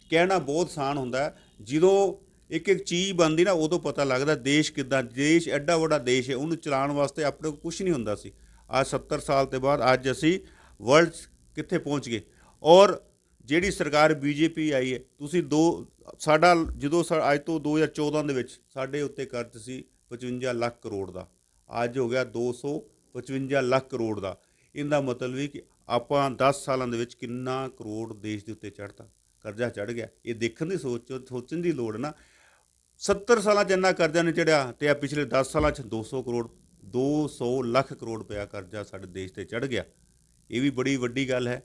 ਕਹਿਣਾ ਬਹੁਤ ਆਸਾਨ ਹੁੰਦਾ ਹੈ। ਜਦੋਂ ਇੱਕ ਇੱਕ ਚੀਜ਼ ਬਣਦੀ ਨਾ ਉਦੋਂ ਪਤਾ ਲੱਗਦਾ ਦੇਸ਼ ਕਿੱਦਾਂ ਦੇਸ਼ ਐਡਾ ਵੱਡਾ ਦੇਸ਼ ਹੈ ਉਹਨੂੰ ਚਲਾਉਣ ਵਾਸਤੇ ਆਪਣੇ ਕੋਲ ਕੁਝ ਨਹੀਂ ਹੁੰਦਾ ਸੀ ਅੱਜ 70 ਸਾਲ ਤੋਂ ਬਾਅਦ ਅੱਜ ਅਸੀਂ ਵਰਲਡ 'ਚ ਕਿੱਥੇ ਪਹੁੰਚ ਗਏ? ਔਰ ਜਿਹੜੀ ਸਰਕਾਰ ਬੀਜੇਪੀ ਆਈ ਹੈ, ਤੁਸੀਂ ਦੋ, ਸਾਡਾ ਜਦੋਂ ਸਾ- ਅੱਜ ਤੋਂ 2014 ਦੇ ਵਿੱਚ ਸਾਡੇ ਉੱਤੇ ਕਰਜ਼ ਸੀ 55 ਲੱਖ ਕਰੋੜ ਦਾ। ਅੱਜ ਹੋ ਗਿਆ 255 ਲੱਖ ਕਰੋੜ ਦਾ। ਇਹਦਾ ਮਤਲਬ ਵੀ ਕਿ ਆਪਾਂ 10 ਸਾਲਾਂ ਦੇ ਵਿੱਚ ਕਿੰਨਾ ਕਰੋੜ ਦੇਸ਼ ਦੇ ਉੱਤੇ ਚੜ੍ਹਤਾ, ਕਰਜ਼ਾ ਚੜ ਗਿਆ। ਇਹ ਦੇਖਣ ਦੀ ਸੋਚ, ਸੋਚਣ ਦੀ ਲੋੜ ਨਾ। 70 ਸਾਲਾਂ 'ਚ ਇੰਨਾ ਕਰਜ਼ਾ ਨਹੀਂ ਚੜਿਆ ਤੇ ਆ ਪਿਛਲੇ 10 ਸਾਲਾਂ 'ਚ 200 ਕਰੋੜ 200 ਲੱਖ ਕਰੋੜ ਰੁਪਇਆ ਕਰਜ਼ਾ ਸਾਡੇ ਦੇਸ਼ ਤੇ ਚੜ ਗਿਆ। ਇਹ ਵੀ ਬੜੀ ਵੱਡੀ ਗੱਲ ਹੈ।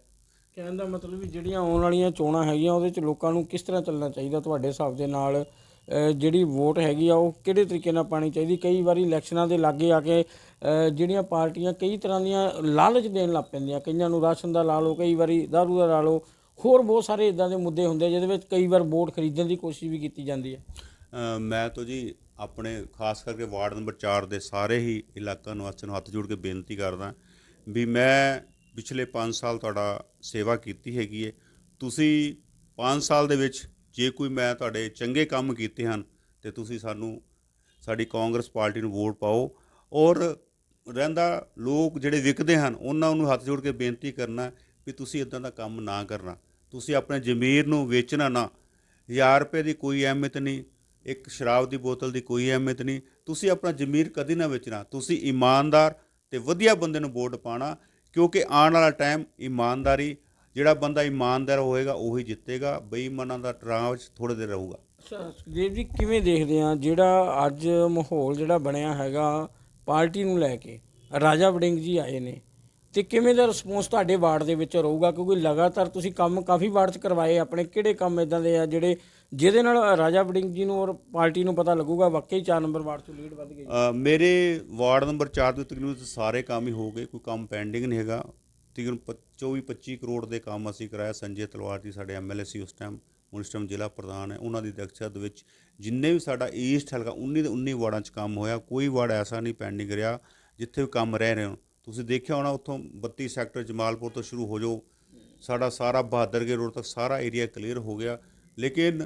ਕਹਿਣ ਦਾ ਮਤਲਬ ਵੀ ਜਿਹੜੀਆਂ ਆਉਣ ਵਾਲੀਆਂ ਚੋਣਾਂ ਹੈਗੀਆਂ ਉਹਦੇ ਚ ਲੋਕਾਂ ਨੂੰ ਕਿਸ ਤਰ੍ਹਾਂ ਚੱਲਣਾ ਚਾਹੀਦਾ ਤੁਹਾਡੇ ਹਿਸਾਬ ਦੇ ਨਾਲ? ਜਿਹੜੀ ਵੋਟ ਹੈਗੀ ਆ ਉਹ ਕਿਹੜੇ ਤਰੀਕੇ ਨਾਲ ਪਾਣੀ ਚਾਹੀਦੀ? ਕਈ ਵਾਰੀ ਇਲੈਕਸ਼ਨਾਂ ਦੇ ਲਾਗੇ ਆ ਕੇ ਜਿਹੜੀਆਂ ਪਾਰਟੀਆਂ ਕਈ ਤਰ੍ਹਾਂ ਦੀਆਂ ਲਾਲਚ ਦੇਣ ਲੱਗ ਪੈਂਦੀਆਂ। ਕਈਆਂ ਨੂੰ ਰਾਸ਼ਨ ਦਾ ਲਾ ਲਓ ਕਈ ਵਾਰੀ ਦਾਰੂ ਦਾ ਲਾ ਲਓ। ਹੋਰ ਬਹੁਤ ਸਾਰੇ ਇਦਾਂ ਦੇ ਮੁੱਦੇ ਹੁੰਦੇ ਜਿਹਦੇ ਵਿੱਚ ਕਈ ਵਾਰ ਵੋਟ ਖਰੀਦਣ ਦੀ ਕੋਸ਼ਿਸ਼ ਵੀ ਕੀਤੀ ਜਾਂਦੀ ਹੈ। ਮੈਂ ਤਾਂ ਜੀ ਆਪਣੇ ਖਾਸ ਕਰਕੇ ਵਾਰਡ ਨੰਬਰ 4 ਦੇ ਸਾਰੇ ਹੀ ਇਲਾਕਾ ਨਿਵਾਸੀਆਂ ਨੂੰ ਹੱਥ ਜੋੜ ਕੇ ਬੇਨਤੀ ਕਰਦਾ ਵੀ ਮੈਂ ਪਿਛਲੇ 5 ਸਾਲ ਤੁਹਾਡਾ ਸੇਵਾ ਕੀਤੀ ਹੈਗੀ ਹੈ ਤੁਸੀਂ 5 ਸਾਲ ਦੇ ਵਿੱਚ ਜੇ ਕੋਈ ਮੈਂ ਤੁਹਾਡੇ ਚੰਗੇ ਕੰਮ ਕੀਤੇ ਹਨ, ਤੇ ਤੁਸੀਂ ਸਾਨੂੰ, ਸਾਡੀ ਕਾਂਗਰਸ ਪਾਰਟੀ ਨੂੰ ਵੋਟ ਪਾਓ। ਔਰ ਰਹਿੰਦਾ ਲੋਕ ਜਿਹੜੇ ਵਿਕਦੇ ਹਨ, ਉਹਨਾਂ ਨੂੰ ਹੱਥ ਜੋੜ ਕੇ ਬੇਨਤੀ ਕਰਨਾ ਵੀ ਤੁਸੀਂ ਇਦਾਂ ਦਾ ਕੰਮ ਨਾ ਕਰਨਾ। ਤੁਸੀਂ ਆਪਣੇ ਜ਼ਮੀਰ ਨੂੰ ਵੇਚਣਾ ਨਾ। ਹਜ਼ਾਰ ਰੁਪਏ ਦੀ ਕੋਈ ਅਹਿਮੀਅਤ ਨਹੀਂ, ਇੱਕ ਸ਼ਰਾਬ ਦੀ ਬੋਤਲ ਦੀ ਕੋਈ ਅਹਿਮੀਅਤ ਨਹੀਂ। ਤੁਸੀਂ ਆਪਣਾ ਜ਼ਮੀਰ ਕਦੀ ਨਾ ਵੇਚਣਾ। ਤੁਸੀਂ ਇਮਾਨਦਾਰ ਤੇ ਵਧੀਆ ਬੰਦੇ ਨੂੰ ਵੋਟ ਪਾਣਾ। ਕਿਉਂਕਿ ਆਉਣ ਵਾਲਾ ਟਾਈਮ ਇਮਾਨਦਾਰੀ, ਜਿਹੜਾ ਬੰਦਾ ਇਮਾਨਦਾਰ ਹੋਏਗਾ, ਉਹੀ ਜਿੱਤੇਗਾ। ਬੇਈਮਾਨਾਂ ਦਾ ਟਰਾਂਚ ਥੋੜੇ ਦੇਰ ਰਹੂਗਾ। ਅੱਛਾ, ਸੁਖਦੇਵ ਜੀ, ਕਿਵੇਂ ਦੇਖਦੇ ਆ? ਜਿਹੜਾ ਅੱਜ ਮਾਹੌਲ ਜਿਹੜਾ ਬਣਿਆ ਹੈਗਾ, ਪਾਰਟੀ ਨੂੰ ਲੈ ਕੇ, ਰਾਜਾ ਵੜਿੰਗ ਜੀ ਆਏ ਨੇ। ਤੇ ਕਿਵੇਂ ਦਾ ਰਿਸਪੌਂਸ ਤੁਹਾਡੇ ਵਾਰਡ ਦੇ ਵਿੱਚ ਰਹੂਗਾ? ਕਿਉਂਕਿ ਲਗਾਤਾਰ ਤੁਸੀਂ ਕੰਮ ਕਾਫੀ ਵਾਰਡ 'ਚ ਕਰਵਾਏ, ਆਪਣੇ ਕਿਹੜੇ ਕੰਮ ਇਦਾਂ ਦੇ ਆ ਜਿਹੜੇ ਜਿਹਦੇ ਨਾਲ ਰਾਜਾ ਵੜਿੰਗ ਜੀ ਨੂੰ ਔਰ ਪਾਰਟੀ ਨੂੰ ਪਤਾ ਲੱਗੂਗਾ, ਵਾਕਈ 4 ਨੰਬਰ ਵਾਰਡ 'ਚੋਂ ਲੀਡ ਵੱਧ ਗਈ। ਮੇਰੇ ਵਾਰਡ ਨੰਬਰ 4 ਤੋਂ ਤਕਰੀਬਨ ਸਾਰੇ ਕੰਮ ਹੀ ਹੋ ਗਏ, ਕੋਈ ਕੰਮ ਪੈਂਡਿੰਗ ਨਹੀਂ ਹੈਗਾ। ਤਕਰੀਬਨ 24 25 ਕਰੋੜ ਦੇ ਕੰਮ ਅਸੀਂ ਕਰਾਇਆ, ਸੰਜੇ ਤਲਵਾਰ ਜੀ ਸਾਡੇ ਐਮਐਲਏ ਸੀ ਉਸ ਟਾਈਮ ਹੁਣ ਟਾਈਮ ਜ਼ਿਲ੍ਹਾ ਪ੍ਰਧਾਨ ਹੈ, ਉਹਨਾਂ ਦੀ ਅਧਿਕਸ਼ਤਾ ਦੇ ਵਿੱਚ ਜਿੰਨੇ ਵੀ ਸਾਡਾ ਈਸਟ ਹਲਕਾ 19 ਦੇ 19 ਵਾਰਡਾਂ 'ਚ ਕੰਮ ਹੋਇਆ, ਕੋਈ ਵਾਰਡ ਐਸਾ ਨਹੀਂ ਪੈਂਡਿੰਗ ਰਿਹਾ ਜਿੱਥੇ ਵੀ ਕੰਮ ਰਹਿ ਰਹੇ ਹੋ ਤੁਸੀਂ ਦੇਖਿਆ ਹੋਣਾ ਉੱਥੋਂ 32 ਸੈਕਟਰ ਜਮਾਲਪੁਰ ਤੋਂ ਸ਼ੁਰੂ ਹੋ ਜਾਓ, ਸਾਡਾ ਸਾਰਾ ਬਹਾਦਰਗੜ੍ਹ ਰੋਡ ਤੱਕ ਸਾਰਾ ਏਰੀਆ ਕਲੀਅਰ ਹੋ ਗਿਆ। ਲੇਕਿਨ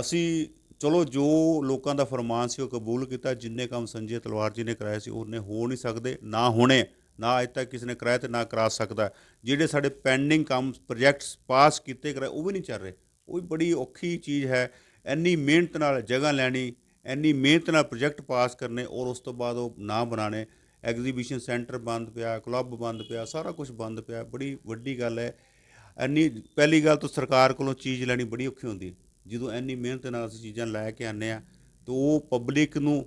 ਅਸੀਂ ਚਲੋ ਜੋ ਲੋਕਾਂ ਦਾ ਫਰਮਾਨ ਸੀ ਉਹ ਕਬੂਲ ਕੀਤਾ, ਜਿੰਨੇ ਕੰਮ ਸੰਜੇ ਤਲਵਾਰ ਜੀ ਨੇ ਕਰਾਏ ਸੀ ਉਹਨੇ ਹੋ ਨਹੀਂ ਸਕਦੇ, ਨਾ ਹੋਣੇ, ਨਾ ਅਜੇ ਤੱਕ ਕਿਸੇ ਨੇ ਕਰਾਇਆ ਤੇ ਨਾ ਕਰਾ ਸਕਦਾ। ਜਿਹੜੇ ਸਾਡੇ ਪੈਂਡਿੰਗ ਕੰਮ ਪ੍ਰੋਜੈਕਟਸ ਪਾਸ ਕੀਤੇ ਕਰਾਏ, ਉਹ ਵੀ ਨਹੀਂ ਚੱਲ ਰਹੇ। ਉਹ ਵੀ ਬੜੀ ਔਖੀ ਚੀਜ਼ ਹੈ। ਇੰਨੀ ਮਿਹਨਤ ਨਾਲ ਜਗ੍ਹਾ ਲੈਣੀ, ਇੰਨੀ ਮਿਹਨਤ ਨਾਲ ਪ੍ਰੋਜੈਕਟ ਪਾਸ ਕਰਨੇ ਔਰ ਉਸ ਤੋਂ ਬਾਅਦ ਉਹ ਨਾ ਬਣਾਣੇ ਐਗਜ਼ੀਬਿਸ਼ਨ ਸੈਂਟਰ ਬੰਦ ਪਿਆ, ਕਲੱਬ ਬੰਦ ਪਿਆ, ਸਾਰਾ ਕੁਝ ਬੰਦ ਪਿਆ, ਬੜੀ ਵੱਡੀ ਗੱਲ ਹੈ। ਐਨੀ ਪਹਿਲੀ ਗੱਲ ਤਾਂ ਸਰਕਾਰ ਕੋਲੋਂ ਚੀਜ਼ ਲੈਣੀ ਬੜੀ ਔਖੀ ਹੁੰਦੀ ਜਦੋਂ ਇੰਨੀ ਮਿਹਨਤ ਨਾਲ ਅਸੀਂ ਚੀਜ਼ਾਂ ਲੈ ਕੇ ਆਉਂਦੇ ਆ ਤਾਂ ਉਹ ਪਬਲਿਕ ਨੂੰ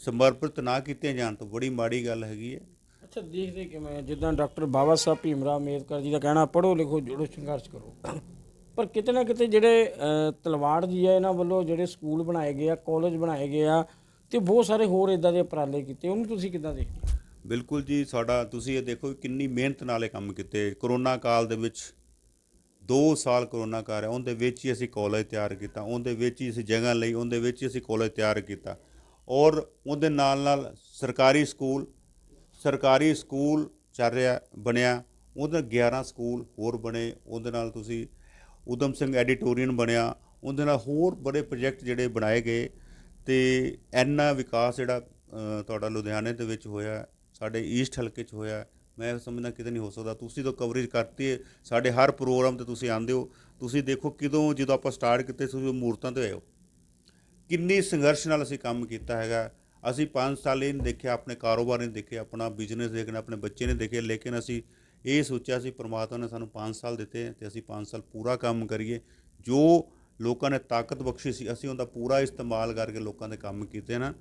ਸਮਰਪਿਤ ਨਾ ਕੀਤੀਆਂ ਜਾਣ ਤਾਂ ਬੜੀ ਮਾੜੀ ਗੱਲ ਹੈਗੀ ਹੈ। ਅੱਛਾ, ਦੇਖਦੇ ਕਿਵੇਂ ਜਿੱਦਾਂ ਡਾਕਟਰ ਬਾਬਾ ਸਾਹਿਬ ਭੀਮਰਾਵ ਅੰਬੇਦਕਰ ਜੀ ਦਾ ਕਹਿਣਾ, ਪੜ੍ਹੋ ਲਿਖੋ, ਜੁੜੋ, ਸੰਘਰਸ਼ ਕਰੋ। ਪਰ ਕਿਤੇ ਨਾ ਕਿਤੇ ਜਿਹੜੇ ਤਲਵਾੜ ਜੀ ਆ, ਇਹਨਾਂ ਵੱਲੋਂ ਜਿਹੜੇ ਸਕੂਲ ਬਣਾਏ ਗਏ ਆ, ਕਾਲਜ ਬਣਾਏ ਗਏ ਆ ਤੇ ਬਹੁਤ ਸਾਰੇ ਹੋਰ ਇਦਾਂ ਦੇ ਉਪਰਾਲੇ ਕੀਤੇ, ਉਹਨੂੰ ਤੁਸੀਂ ਕਿੱਦਾਂ ਦੇਖਦੇ ਹੋ? ਬਿਲਕੁਲ ਜੀ, ਸਾਡਾ, ਤੁਸੀਂ ਇਹ ਦੇਖੋ ਕਿ ਕਿੰਨੀ ਮਿਹਨਤ ਨਾਲ ਇਹ ਕੰਮ ਕੀਤੇ। ਕਰੋਨਾ ਕਾਲ ਦੇ ਵਿੱਚ 2 ਸਾਲ ਕਰੋਨਾ ਕਾਲ ਹੈ, ਉਹਦੇ ਵਿੱਚ ਹੀ ਅਸੀਂ ਕਾਲਜ ਤਿਆਰ ਕੀਤਾ, ਉਹਦੇ ਵਿੱਚ ਹੀ ਅਸੀਂ ਜਗ੍ਹਾ ਲਈ, ਉਹਦੇ ਵਿੱਚ ਹੀ ਅਸੀਂ ਕਾਲਜ ਤਿਆਰ ਕੀਤਾ। ਔਰ ਉਹਦੇ ਨਾਲ ਨਾਲ ਸਰਕਾਰੀ ਸਕੂਲ ਸਰਕਾਰੀ ਸਕੂਲ ਚੱਲ ਰਿਹਾ, ਬਣਿਆ। ਉਹਦੇ 11 ਸਕੂਲ ਹੋਰ ਬਣੇ, ਉਹਦੇ ਨਾਲ ਤੁਸੀਂ ਉਦਮ ਸਿੰਘ ਐਡੀਟੋਰੀਅਮ ਬਣਿਆ। ਉਹਦੇ ਨਾਲ ਹੋਰ ਬੜੇ ਪ੍ਰੋਜੈਕਟ ਜਿਹੜੇ ਬਣਾਏ ਗਏ। ਤੇ ਇੰਨਾ ਵਿਕਾਸ ਜਿਹੜਾ ਤੁਹਾਡਾ ਲੁਧਿਆਣੇ ਦੇ ਵਿੱਚ ਹੋਇਆ, ਸਾਡੇ ਈਸਟ ਹਲਕੇ 'ਚ ਹੋਇਆ, ਮੈਂ ਸਮਝਦਾ ਕਿਤੇ ਨਹੀਂ ਹੋ ਸਕਦਾ। ਤੁਸੀਂ ਤਾਂ ਕਵਰੇਜ ਕਰਤੀ ਹੈ ਸਾਡੇ ਹਰ ਪ੍ਰੋਗਰਾਮ ਤੇ ਤੁਸੀਂ ਆਉਂਦੇ ਹੋ। ਤੁਸੀਂ ਦੇਖੋ ਕਿਦੋਂ ਜਦੋਂ ਆਪਾਂ ਸਟਾਰਟ ਕੀਤੇ ਸੀ ਉਹ ਮੂਰਤਾਂ ਤੇ ਆਇਓ ਕਿੰਨੀ ਸੰਘਰਸ਼ ਨਾਲ ਅਸੀਂ ਕੰਮ ਕੀਤਾ ਹੈਗਾ। ਅਸੀਂ 5 ਸਾਲ ਇਹ ਨਹੀਂ ਦੇਖਿਆ, ਆਪਣੇ ਕਾਰੋਬਾਰ ਨਹੀਂ ਦੇਖੇ, ਆਪਣਾ ਬਿਜ਼ਨਸ ਦੇਖਣਾ, ਆਪਣੇ ਬੱਚੇ ਨੇ ਦੇਖੇ, ਲੇਕਿਨ ਅਸੀਂ ਇਹ ਸੋਚਿਆ ਸੀ, ਪ੍ਰਮਾਤਮਾ ਨੇ ਸਾਨੂੰ 5 ਸਾਲ ਦਿੱਤੇ ਤੇ ਅਸੀਂ 5 ਸਾਲ ਪੂਰਾ ਕੰਮ ਕਰੀਏ। ਜੋ ਲੋਕਾਂ ਨੇ ਤਾਕਤ ਬਖਸ਼ੀ ਸੀ ਅਸੀਂ ਉਹਦਾ ਪੂਰਾ ਇਸਤੇਮਾਲ ਕਰਕੇ ਲੋਕਾਂ ਦੇ ਕੰਮ ਕੀਤੇ ਨਾ।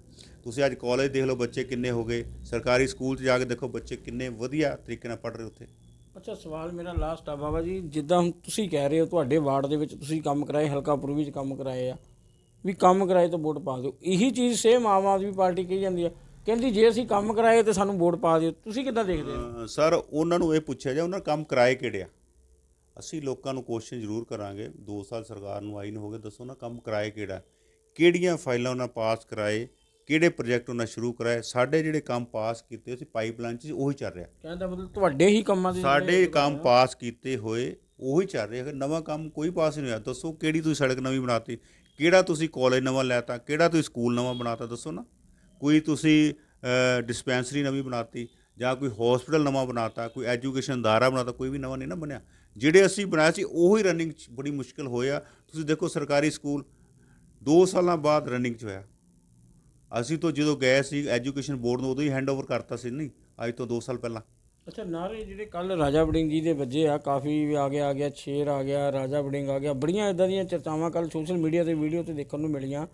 ਤੁਸੀਂ ਅੱਜ ਕਾਲਜ ਦੇਖ ਲਓ ਬੱਚੇ ਕਿੰਨੇ ਹੋ ਗਏ ਸਰਕਾਰੀ ਸਕੂਲ 'ਚ ਜਾ ਕੇ ਦੇਖੋ ਬੱਚੇ ਕਿੰਨੇ ਵਧੀਆ ਤਰੀਕੇ ਨਾਲ ਪੜ੍ਹ ਰਹੇ ਉੱਥੇ। ਅੱਛਾ ਸਵਾਲ ਮੇਰਾ ਲਾਸਟ ਆ ਬਾਬਾ ਜੀ ਜਿੱਦਾਂ ਹੁਣ ਤੁਸੀਂ ਕਹਿ ਰਹੇ ਹੋ ਤੁਹਾਡੇ ਵਾਰਡ ਦੇ ਵਿੱਚ ਤੁਸੀਂ ਕੰਮ ਕਰਾਏ ਹਲਕਾ ਪੂਰਬੀ 'ਚ ਕੰਮ ਕਰਾਏ ਆ ਵੀ ਕੰਮ ਕਰਾਏ ਤਾਂ ਵੋਟ ਪਾ ਦਿਓ। ਇਹੀ ਚੀਜ਼ ਸੇਮ ਆਮ ਆਦਮੀ ਪਾਰਟੀ ਕਹੀ ਜਾਂਦੀ ਆ ਕਹਿੰਦੀ ਜੇ ਅਸੀਂ ਕੰਮ ਕਰਾਏ ਤੇ ਸਾਨੂੰ ਵੋਟ ਪਾ ਦਿਓ ਤੁਸੀਂ ਕਿੱਦਾਂ ਦੇਖਦੇ ਹੋ? ਸਰ ਉਹਨਾਂ ਨੂੰ ਇਹ ਪੁੱਛਿਆ ਜਾ ਉਹਨਾਂ ਨੇ ਕੰਮ ਕਿਰਾਏ ਕਿਹੜੇ ਆ? ਅਸੀਂ ਲੋਕਾਂ ਨੂੰ ਕੁਐਸਚਨ ਜ਼ਰੂਰ ਕਰਾਂਗੇ। 2 ਸਾਲ ਸਰਕਾਰ ਨੂੰ ਆਈ ਨੂੰ ਹੋ ਗਏ ਦੱਸੋ ਨਾ ਕੰਮ ਕਿਰਾਏ ਕਿਹੜਾ ਕਿਹੜੀਆਂ ਫਾਈਲਾਂ ਉਹਨਾਂ ਪਾਸ ਕਰਾਏ? ਕਿਹੜੇ ਪ੍ਰੋਜੈਕਟ ਉਹਨਾਂ ਸ਼ੁਰੂ ਕਰਾਏ? ਸਾਡੇ ਜਿਹੜੇ ਕੰਮ ਪਾਸ ਕੀਤੇ ਸੀ ਪਾਈਪਲਾਈਨ 'ਚ ਉਹੀ ਚੱਲ ਰਿਹਾ। ਕਹਿੰਦਾ ਮਤਲਬ ਤੁਹਾਡੇ ਹੀ ਕੰਮਾਂ ਦੇ ਸਾਡੇ ਕੰਮ ਪਾਸ ਕੀਤੇ ਹੋਏ ਉਹੀ ਚੱਲ ਰਿਹਾ। ਹੈ ਨਵਾਂ ਕੰਮ ਕੋਈ ਪਾਸ ਨਹੀਂ ਹੋਇਆ ਦੱਸੋ ਕਿਹੜੀ ਤੁਸੀਂ ਸੜਕ ਨਵੀਂ ਬਣਾਤੀ? ਕਿਹੜਾ ਤੁਸੀਂ ਕਾਲਜ ਨਵਾਂ ਲੈਤਾ? ਕਿਹੜਾ ਤੁਸੀਂ ਸਕੂਲ ਨਵਾਂ ਬਣਾਤਾ? ਦੱਸੋ ਨਾ। ਕੋਈ ਤੁਸੀਂ ਡਿਸਪੈਂਸਰੀ ਨਵੀਂ ਬਣਾਤੀ? ਜਾਂ ਕੋਈ ਹਸਪੀਟਲ ਨਵਾਂ ਬਣਾਤਾ, ਕੋਈ ਐਜੂਕੇਸ਼ਨ ਅਦਾਰਾ ਬਣਾਤਾ, ਕੋਈ ਵੀ ਨਵਾਂ ਨਹੀਂ ਨਾ ਬਣਿਆ। ਜਿਹੜੇ ਅਸੀਂ ਬਣਾਏ ਸੀ, ਉਹੀ ਰਨਿੰਗ 'ਚ ਬੜੀ ਮੁਸ਼ਕਲ ਹੋਇਆ ਤੁਸੀਂ ਦੇਖੋ ਸਰਕਾਰੀ ਸਕੂਲ 2 ਸਾਲਾਂ ਬਾਅਦ ਰਨਿੰਗ 'ਚ ਹੋਇਆ। ਅਸੀਂ ਤੋਂ ਜਦੋਂ ਗਏ ਸੀ ਐਜੂਕੇਸ਼ਨ ਬੋਰਡ ਨੂੰ ਉਦੋਂ ਹੀ ਹੈਂਡਓਵਰ ਕਰਤਾ ਸੀ ਨਹੀਂ, ਅੱਜ ਤੋਂ 2 ਸਾਲ ਪਹਿਲਾਂ। ਅੱਛਾ ਨਾਰੇ ਜਿਹੜੇ ਕੱਲ ਰਾਜਾ ਵੜਿੰਗ ਜੀ ਦੇ ਵੱਜੇ ਆ, ਕਾਫੀ ਆ ਗਿਆ ਆ ਗਿਆ ਸ਼ੇਰ ਆ ਗਿਆ, ਰਾਜਾ ਵੜਿੰਗ ਆ ਗਿਆ, ਬੜੀਆਂ ਇਦਾਂ ਦੀਆਂ ਚਰਚਾਵਾਂ ਕੱਲ ਸੋਸ਼ਲ ਮੀਡੀਆ ਤੇ ਵੀਡੀਓ ਤੇ ਦੇਖਣ ਨੂੰ ਮਿਲੀਆਂ।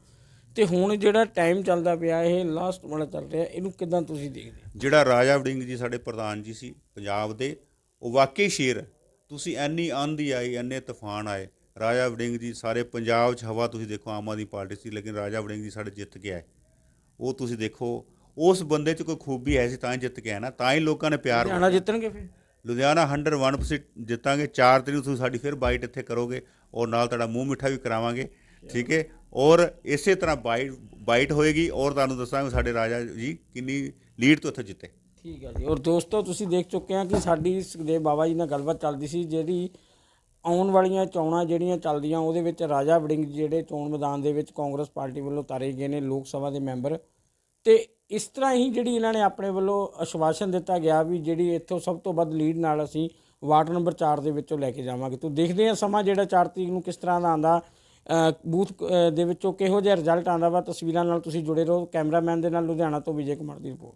ਤੇ ਹੁਣ ਜਿਹੜਾ ਟਾਈਮ ਚੱਲਦਾ ਪਿਆ ਇਹ ਲਾਸਟ ਵਾਲਾ ਚੱਲ ਰਿਹਾ ਇਹਨੂੰ ਕਿਦਾਂ ਤੁਸੀਂ ਦੇਖਦੇ ਹੋ? ਜਿਹੜਾ ਰਾਜਾ ਵੜਿੰਗ ਜੀ ਸਾਡੇ ਪ੍ਰਧਾਨ ਜੀ ਸੀ ਪੰਜਾਬ ਦੇ ਉਹ ਵਾਕਈ ਸ਼ੇਰ। ਤੁਸੀਂ ਐਨੀ ਆਂਧੀ ਆਈ ਐਨੇ ਤੂਫਾਨ ਆਏ ਰਾਜਾ ਵੜਿੰਗ ਜੀ ਸਾਰੇ ਪੰਜਾਬ 'ਚ ਹਵਾ ਤੁਸੀਂ ਦੇਖੋ ਆਮ ਆਦਮੀ ਪਾਰਟੀ ਸੀ ਲੇਕਿਨ ਰਾਜਾ ਵੜਿੰਗ ਜੀ ਸਾਡੇ ਜਿੱਤ ਆਏ। ਉਹ ਤੁਸੀਂ ਦੇਖੋ ਉਸ ਬੰਦੇ 'ਚ ਕੋਈ ਖੂਬੀ ਹੈ ਸੀ ਤਾਂ ਹੀ ਜਿੱਤ ਆਇਆ ਨਾ ਤਾਂ ਹੀ ਲੋਕਾਂ ਨੇ ਪਿਆਰ ਲੁਧਿਆਣਾ ਜਿੱਤਣਗੇ ਫਿਰ? ਲੁਧਿਆਣਾ 101% ਜਿੱਤਾਂਗੇ 4 ਤਰੀਕ ਨੂੰ ਤੁਸੀਂ ਸਾਡੀ ਫਿਰ ਬਾਈਟ ਇੱਥੇ ਕਰੋਗੇ ਔਰ ਨਾਲ ਤੁਹਾਡਾ ਮੂੰਹ ਮਿੱਠਾ ਵੀ ਕਰਾਵਾਂਗੇ ਠੀਕ ਹੈ? ਔਰ ਇਸੇ ਤਰ੍ਹਾਂ ਬਾਈਟ ਬਾਈਟ ਹੋਏਗੀ ਔਰ ਤੁਹਾਨੂੰ ਦੱਸਾਂਗੇ ਸਾਡੇ ਰਾਜਾ ਜੀ ਕਿੰਨੀ ਲੀਡ ਤੋਂ ਇੱਥੇ ਜਿੱਤੇ। ਠੀਕ ਹੈ ਜੀ। ਔਰ ਦੋਸਤੋ, ਤੁਸੀਂ ਦੇਖ ਚੁੱਕੇ ਆ ਕਿ ਸਾਡੀ ਸੁਖਦੇਵ ਬਾਬਾ ਜੀ ਨਾਲ ਗੱਲਬਾਤ ਚੱਲਦੀ ਸੀ, ਜਿਹੜੀ ਆਉਣ ਵਾਲੀਆਂ ਚੋਣਾਂ ਜਿਹੜੀਆਂ ਚੱਲਦੀਆਂ, ਉਹਦੇ ਵਿੱਚ ਰਾਜਾ ਵੜਿੰਗ ਜਿਹੜੇ ਚੋਣ ਮੈਦਾਨ ਦੇ ਵਿੱਚ ਕਾਂਗਰਸ ਪਾਰਟੀ ਵੱਲੋਂ ਤਾਰੇ ਗਏ ਨੇ ਲੋਕ ਸਭਾ ਦੇ ਮੈਂਬਰ। ਤੇ ਇਸ ਤਰ੍ਹਾਂ ਹੀ ਜਿਹੜੀ ਇਹਨਾਂ ਨੇ ਆਪਣੇ ਵੱਲੋਂ ਆਸ਼ਵਾਸਨ ਦਿੱਤਾ ਗਿਆ ਵੀ ਜਿਹੜੀ ਇੱਥੋਂ ਸਭ ਤੋਂ ਵੱਧ ਲੀਡ ਨਾਲ ਅਸੀਂ ਵਾਰਡ ਨੰਬਰ 4 ਦੇ ਵਿੱਚੋਂ ਲੈ ਕੇ ਜਾਵਾਂਗੇ। ਤੋ ਦੇਖਦੇ ਹਾਂ ਸਮਾਂ ਜਿਹੜਾ 4 ਤਰੀਕ ਨੂੰ ਕਿਸ ਤਰ੍ਹਾਂ ਦਾ ਆਂਦਾ ਬੂਥ ਦੇ ਵਿੱਚੋਂ ਕਿਹੋ ਜਿਹਾ ਰਿਜ਼ਲਟ ਆਉਂਦਾ ਵਾ ਤਸਵੀਰਾਂ ਨਾਲ ਤੁਸੀਂ ਜੁੜੇ ਰਹੋ, ਕੈਮਰਾਮੈਨ ਦੇ ਨਾਲ ਲੁਧਿਆਣਾ ਤੋਂ ਵਿਜੇ ਕੁਮਾਰ ਦੀ ਰਿਪੋਰਟ